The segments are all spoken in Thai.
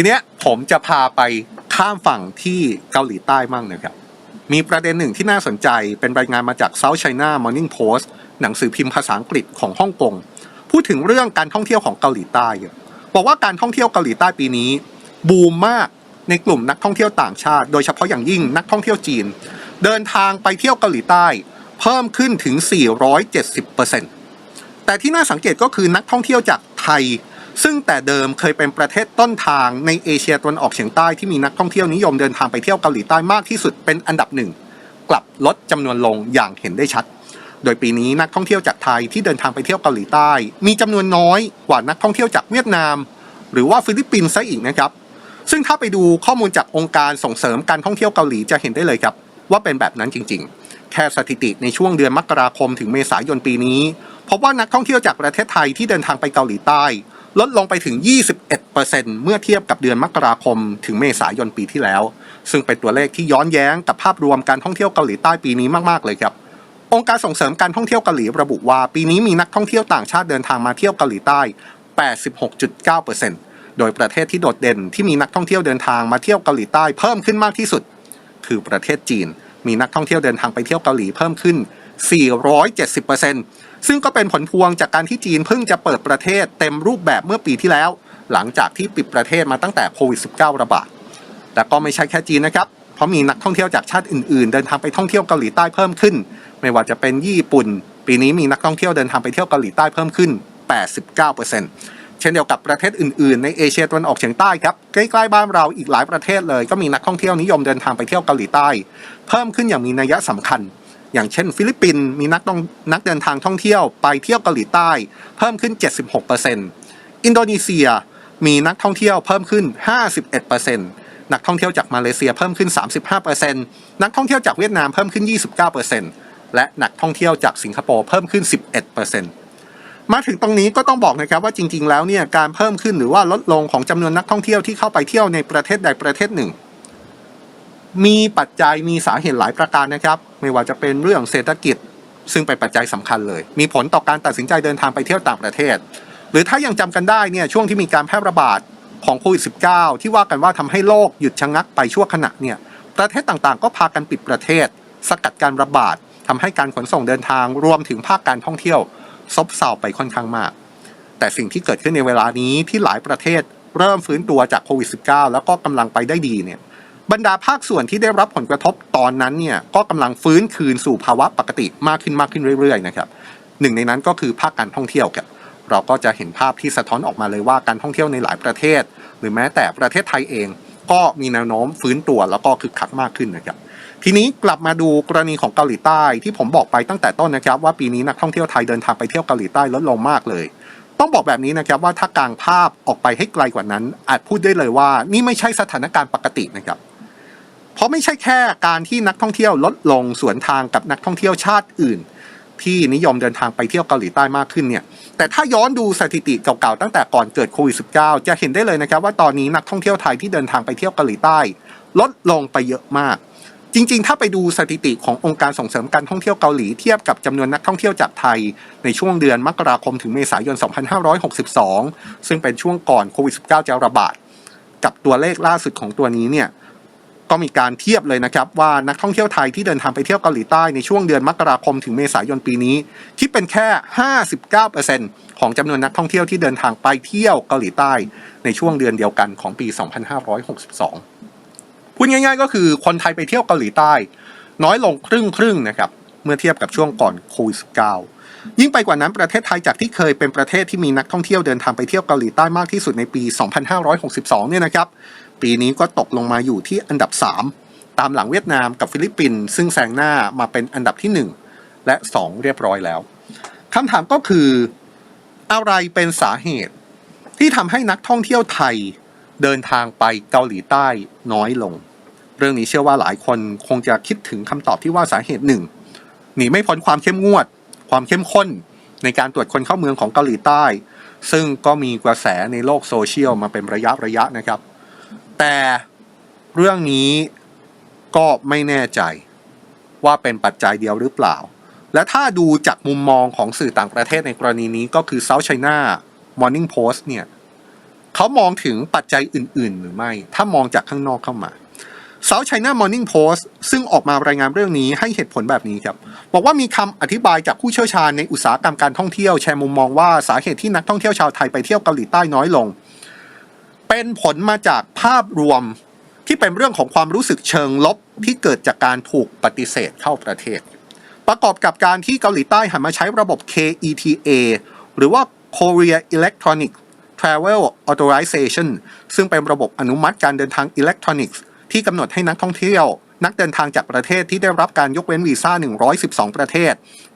ทีเนี้ยผมจะพาไปข้ามฝั่งที่เกาหลีใต้มั่งนะครับ มีประเด็นหนึ่งที่น่าสนใจเป็นรายงานมาจาก South China Morning Post หนังสือพิมพ์ภาษาอังกฤษของฮ่องกงพูดถึงเรื่องการท่องเที่ยวของเกาหลีใต้บอกว่าการท่องเที่ยวเกาหลีใต้ปีนี้ บูมมากในกลุ่มนักท่องเที่ยวต่างชาติ โดยเฉพาะอย่างยิ่งนักท่องเที่ยวจีน เดินทางไปเที่ยวเกาหลีใต้ เพิ่มขึ้นถึง 470%แต่ที่น่าสังเกตก็คือนักท่องเที่ยวจากไทย ซึ่งแต่เดิมเคยเป็นประเทศต้นทางในเอเชียตะวันออกเฉียงใต้ที่มีนักท่องเที่ยวนิยมเดินทางไปเที่ยวเกาหลีใต้มากที่สุดเป็นอันดับหนึ่งกลับลดจำนวนลงอย่างเห็นได้ชัด โดยปีนี้นักท่องเที่ยวจากไทยที่เดินทางไปเที่ยวเกาหลีใต้ มีจำนวนน้อยกว่านักท่องเที่ยวจากเวียดนาม หรือว่าฟิลิปปินส์ซะอีกนะครับ ซึ่งถ้าไปดูข้อมูลจากองค์การส่งเสริมการท่องเที่ยวเกาหลีจะเห็นได้เลยครับ ว่าเป็นแบบนั้นจริง ๆ แค่สถิติในช่วงเดือนมกราคมถึงเมษายนปีนี้พบว่านักท่องเที่ยวจากประเทศไทยที่เดินทางไปเกาหลีใต้ ลดลงไปถึง 21%เมื่อเทียบกับเดือนมกราคม ถึงเมษายนปีที่แล้ว ซึ่งเป็นตัวเลขที่ย้อนแย้งกับภาพรวมการท่องเที่ยวเกาหลีใต้ปีนี้มาก ๆ เลยครับ องค์การส่งเสริมการท่องเที่ยวเกาหลีระบุว่าปีนี้มีนักท่องเที่ยวต่างชาติเดินทางมาเที่ยวเกาหลีใต้ 86.9%โดยประเทศที่โดดเด่นที่มีนักท่องเที่ยวเดินทางมาเที่ยวเกาหลีใต้เพิ่มขึ้นมากที่สุด คือประเทศจีน มีนักท่องเที่ยวเดินทางไปเที่ยวเกาหลีเพิ่มขึ้น 470% ซึ่งก็เป็นผลพวงจากการที่จีนเพิ่งจะเปิดประเทศเต็มรูปแบบเมื่อปีที่แล้ว หลังจากที่ปิดประเทศมาตั้งแต่โควิด -19 ระบาดแต่ก็ไม่ใช่แค่จีนนะครับ เพราะมีนักท่องเที่ยวจากชาติอื่นๆ เดินทางไปท่องเที่ยวเกาหลีใต้เพิ่มขึ้น ไม่ว่าจะเป็นญี่ปุ่น ปีนี้มีนักท่องเที่ยวเดินทางไปเที่ยวเกาหลีใต้เพิ่มขึ้น 89%เช่นเดียวกับประเทศอื่นๆ ในเอเชียตะวันออกเฉียงใต้ครับใกล้ๆบ้านเราอีกหลายประเทศเลย ก็มีนักท่องเที่ยวนิยมเดินทางไปเที่ยวเกาหลีใต้ เพิ่มขึ้นอย่างมีนัยสำคัญ อย่างเช่น ฟิลิปปินส์มีนักต้องนักเดินทางท่องเที่ยวไปเที่ยวเกาหลีใต้ เพิ่มขึ้น 76%อินโดนีเซียมีนักท่องเที่ยวเพิ่มขึ้น 51%นักท่องเที่ยวจากมาเลเซียเพิ่มขึ้น 35%นักท่องเที่ยวจากเวียดนามเพิ่มขึ้น 29%และนักท่องเที่ยวจากสิงคโปร์เพิ่มขึ้น 11%มาถึงตรงนี้ก็ต้องบอกนะครับว่าจริง ๆ แล้วเนี่ยการเพิ่มขึ้นหรือว่าลดลงของจำนวนนักท่องเที่ยวที่เข้าไปเที่ยวในประเทศใดประเทศหนึ่ง มีปัจจัยมีสาเหตุหลายประการนะครับ ไม่ว่าจะเป็นเรื่องเศรษฐกิจ ซึ่งเป็นปัจจัยสำคัญเลย มีผลต่อการตัดสินใจเดินทางไปเที่ยวต่างประเทศ หรือถ้ายังจำกันได้เนี่ยช่วงที่มีการแพร่ระบาดของโควิด -19 ที่ว่ากันว่าทำให้โลกหยุดชะงักไปชั่วขณะเนี่ยประเทศต่างๆ ก็พากันปิดประเทศ สกัดการระบาดทำให้การขนส่งเดินทางรวมถึงภาคการท่องเที่ยวซบเซาไปค่อนข้างมาก แต่สิ่งที่เกิดขึ้นในเวลานี้ที่หลายประเทศเริ่มฟื้นตัวจากโควิด -19 แล้วก็กำลังไปได้ดีเนี่ย บรรดาภาคส่วนที่ได้รับผลกระทบตอนนั้นเนี่ยก็กำลังฟื้นคืนสู่ภาวะปกติมากขึ้นมากขึ้นเรื่อยๆนะครับหนึ่งในนั้นก็คือภาคการท่องเที่ยวครับเราก็จะเห็นภาพที่สะท้อนออกมาเลยว่าการท่องเที่ยวในหลายประเทศ หรือแม้แต่ประเทศไทยเอง ก็มีแนวโน้มฟื้นตัวแล้วก็คึกคักมากขึ้นนะครับทีนี้กลับมาดูกรณีของเกาหลีใต้ที่ผมบอกไปตั้งแต่ต้นนะครับว่าปีนี้นักท่องเที่ยวไทยเดินทางไปเที่ยวเกาหลีใต้ลดลงมากเลย ต้องบอกแบบนี้นะครับว่าถ้ากลางภาพออกไปให้ไกลกว่านั้น อาจพูดได้เลยว่านี่ไม่ใช่สถานการณ์ปกตินะครับ เพราะไม่ใช่แค่การที่นักท่องเที่ยวลดลงสวนทางกับนักท่องเที่ยวชาติอื่น ที่นิยมเดินทางไปเที่ยวเกาหลีใต้มากขึ้นเนี่ยแต่ถ้าย้อนดูสถิติเก่าๆตั้งแต่ก่อนเกิดโควิด -19 จะเห็นได้เลยนะครับว่าตอนนี้นักท่องเที่ยวไทยที่เดินทางไปเที่ยวเกาหลีใต้ ลดลงไปเยอะมาก จริง ๆ ถ้าไปดูสถิติขององค์การส่งเสริมการท่องเที่ยวเกาหลีเทียบกับจำนวนนักท่องเที่ยวจากไทย ในช่วงเดือนมกราคมถึงเมษายน 2562 ซึ่งเป็นช่วงก่อนโควิด -19 จะระบาดกับตัวเลขล่าสุดของตัวนี้เนี่ย ก็มีการเทียบเลยนะครับว่านักท่องเที่ยวไทยที่เดินทางไปเที่ยวเกาหลีใต้ในช่วงเดือนมกราคมถึงเมษายนปีนี้ คิดเป็นแค่ 59%ของจำนวนนักท่องเที่ยวที่เดินทางไปเที่ยวเกาหลีใต้ ในช่วงเดือนเดียวกันของปี 2562 พูดง่ายๆ ก็คือคนไทยไปเที่ยวเกาหลีใต้ น้อยลงครึ่งครึ่งๆนะครับเมื่อเทียบกับช่วงก่อนโควิด -19 ยิ่งไปกว่านั้นประเทศไทยจากที่เคยเป็นประเทศที่มีนักท่องเที่ยวเดินทางไปเที่ยวเกาหลีใต้มากที่สุดในปี 2562 เนี่ยนะครับ ปีนี้ก็ตกลงมาอยู่ที่อันดับ 3 ตามหลังเวียดนามกับฟิลิปปินส์ซึ่งแซงหน้ามาเป็นอันดับที่ 1 และ 2 เรียบร้อยแล้วคำถามก็คืออะไรเป็นสาเหตุที่ทำให้นักท่องเที่ยวไทยเดินทางไปเกาหลีใต้น้อยลง เรื่องนี้เชื่อว่าหลายคนคงจะคิดถึงคำตอบที่ว่าสาเหตุหนึ่งหนีไม่พ้นความเข้มงวด ความเข้มข้นในการตรวจคนเข้าเมืองของเกาหลีใต้ ซึ่งก็มีกระแสในโลกโซเชียลมาเป็นระยะระยะนะครับ แต่เรื่องนี้ก็ไม่แน่ใจว่าเป็นปัจจัยเดียวหรือเปล่า และถ้าดูจากมุมมองของสื่อต่างประเทศในกรณีนี้ก็คือ South China Morning Post เนี่ยเขามองถึงปัจจัยอื่น ๆ หรือไม่ ถ้ามองจากข้างนอกเข้ามา South China Morning Post ซึ่งออกมารายงานเรื่องนี้ให้เหตุผลแบบนี้ครับ บอกว่ามีคำอธิบายจากผู้เชี่ยวชาญในอุตสาหกรรมการท่องเที่ยวแชร์มุมมองว่าสาเหตุที่นักท่องเที่ยวชาวไทยไปเที่ยวเกาหลีใต้น้อยลง เป็นผลมาจากภาพรวมที่เป็นเรื่องของความรู้สึกเชิงลบที่เกิดจากการถูกปฏิเสธเข้าประเทศ ประกอบกับการที่เกาหลีใต้หันมาใช้ระบบ KETA หรือว่า Korea Electronic Travel Authorization ซึ่งเป็นระบบอนุมัติการเดินทางอิเล็กทรอนิกส์ ที่กำหนดให้นักท่องเที่ยว นักเดินทางจากประเทศที่ได้รับการยกเว้นวีซ่า 112 ประเทศ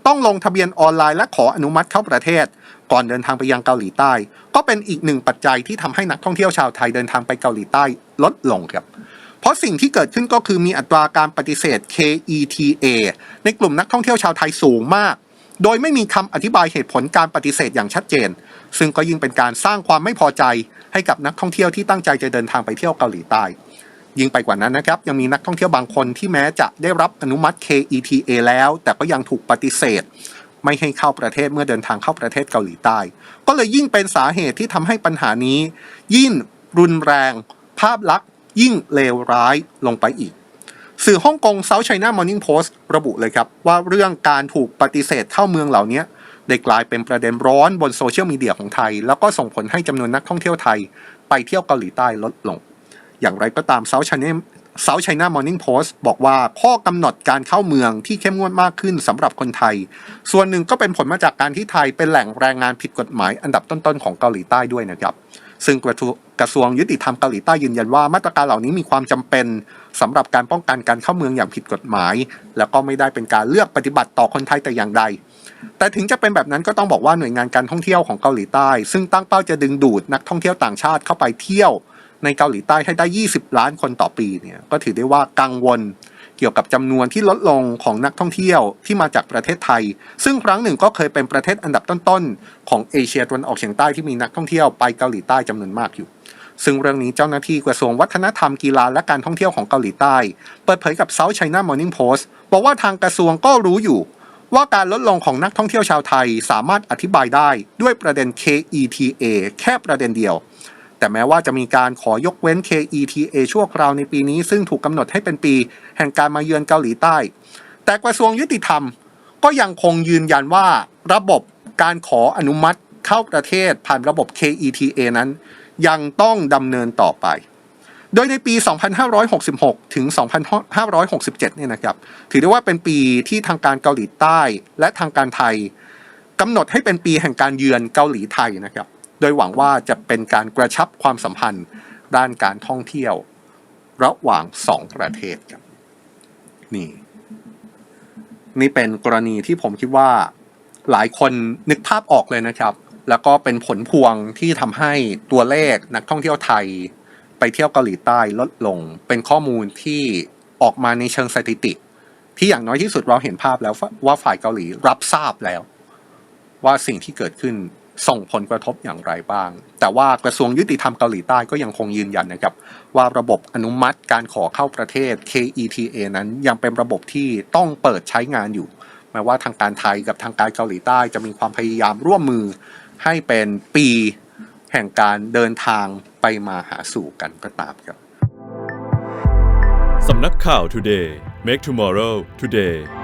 ต้องลงทะเบียนออนไลน์และขออนุมัติเข้าประเทศ ก่อนเดินทางไปยังเกาหลีใต้ ก็เป็นอีกหนึ่งปัจจัยที่ทำให้นักท่องเที่ยวชาวไทยเดินทางไปเกาหลีใต้ลดลงครับเพราะสิ่งที่เกิดขึ้นก็คือมีอัตราการปฏิเสธ KETA ในกลุ่มนักท่องเที่ยวชาวไทยสูงมาก โดยไม่มีคำอธิบายเหตุผลการปฏิเสธอย่างชัดเจน ซึ่งก็ยิ่งเป็นการสร้างความไม่พอใจให้กับนักท่องเที่ยวที่ตั้งใจจะเดินทางไปเที่ยวเกาหลีใต้ ยิ่งไปกว่านั้นนะครับ ยังมีนักท่องเที่ยวบางคนที่แม้จะได้รับอนุมัติ KETA แล้ว แต่ก็ยังถูกปฏิเสธ ไม่ให้เข้าประเทศเมื่อเดินทางเข้าประเทศเกาหลีใต้ ก็เลยยิ่งเป็นสาเหตุที่ทำให้ปัญหานี้ ยิ่งรุนแรง ภาพลักษณ์ ยิ่งเลวร้ายลงไปอีก สื่อฮ่องกง South China Morning Post ระบุเลยครับ ว่าเรื่องการถูกปฏิเสธเข้าเมืองเหล่านี้ได้กลายเป็นประเด็นร้อนบนโซเชียลมีเดียของไทย แล้วก็ส่งผลให้จำนวนนักท่องเที่ยวไทย ไปเที่ยวเกาหลีใต้ลดลง อย่างไรก็ตาม South China South China Morning Post บอกว่าข้อกำหนดการเข้าเมืองที่เข้มงวดมากขึ้นสำหรับคนไทย ส่วนหนึ่งก็เป็นผลมาจากการที่ไทยเป็นแหล่งแรงงานผิดกฎหมายอันดับต้นๆของเกาหลีใต้ด้วยนะครับซึ่งกระทรวงกระทรวงยุติธรรมเกาหลีใต้ยืนยันว่ามาตรการเหล่านี้มีความจำเป็นสำหรับการป้องกันการเข้าเมืองอย่างผิดกฎหมาย แล้วก็ไม่ได้เป็นการเลือกปฏิบัติต่อคนไทยแต่อย่างใด แต่ถึงจะเป็นแบบนั้นก็ต้องบอกว่าหน่วยงานการท่องเที่ยวของเกาหลีใต้ ซึ่งตั้งเป้าจะดึงดูดนักท่องเที่ยวต่างชาติเข้าไปเที่ยว ในเกาหลีใต้ให้ได้ 20 ล้านคนต่อปีเนี่ยก็ถือได้ว่ากังวลเกี่ยวกับจำนวนที่ลดลงของนักท่องเที่ยวที่มาจากประเทศไทย ซึ่งครั้งหนึ่งก็เคยเป็นประเทศอันดับต้นๆ ของเอเชียตะวันออกเฉียงใต้ที่มีนักท่องเที่ยวไปเกาหลีใต้จำนวนมากอยู่ ซึ่งเรื่องนี้เจ้าหน้าที่กระทรวงวัฒนธรรมกีฬาและการท่องเที่ยวของเกาหลีใต้ เปิดเผยกับ South China Morning Post บอกว่าทางกระทรวงก็รู้อยู่ ว่าการลดลงของนักท่องเที่ยวชาวไทยสามารถอธิบายได้ด้วยประเด็น KETA แค่ประเด็นเดียว แต่แม้ว่าจะมีการขอยกเว้น KETA ชั่วคราวในปีนี้ ซึ่งถูกกำหนดให้เป็นปี แห่งการมาเยือนเกาหลีใต้ แต่กระทรวงยุติธรรม ก็ยังคงยืนยันว่าระบบการขออนุมัติเข้าประเทศผ่านระบบ KETA นั้น ยังต้องดำเนินต่อไป โดยในปี 2566 ถึง 2567 เนี่ยนะครับ ถือได้ว่าเป็นปีที่ทางการเกาหลีใต้ และทางการไทยกำหนดให้เป็นปีแห่งการเยือนเกาหลีไทยนะครับ โดยหวังว่าจะเป็นการกระชับความสัมพันธ์ ด้านการท่องเที่ยว ระหว่างสองประเทศครับนี่ นี่เป็นกรณีที่ผมคิดว่าหลายคนนึกภาพออกเลยนะครับ แล้วก็เป็นผลพวงที่ทำให้ตัวเลขนักท่องเที่ยวไทย ไปเที่ยวเกาหลีใต้ลดลง เป็นข้อมูลที่ออกมาในเชิงสถิติ ที่อย่างน้อยที่สุดเราเห็นภาพแล้วว่าฝ่ายเกาหลีรับทราบแล้ว ว่าสิ่งที่เกิดขึ้น ส่งผลกระทบอย่างไรบ้าง แต่ว่ากระทรวงยุติธรรมเกาหลีใต้ก็ยังคงยืนยันนะครับว่าระบบอนุมัติการขอเข้าประเทศ KETA นั้นยังเป็นระบบที่ต้องเปิดใช้งานอยู่ แม้ว่าทางการไทยกับทางการเกาหลีใต้จะมีความพยายามร่วมมือ ให้เป็นปีแห่งการเดินทางไปมาหาสู่กันก็ตามครับ สำนักข่าว Today Make Tomorrow Today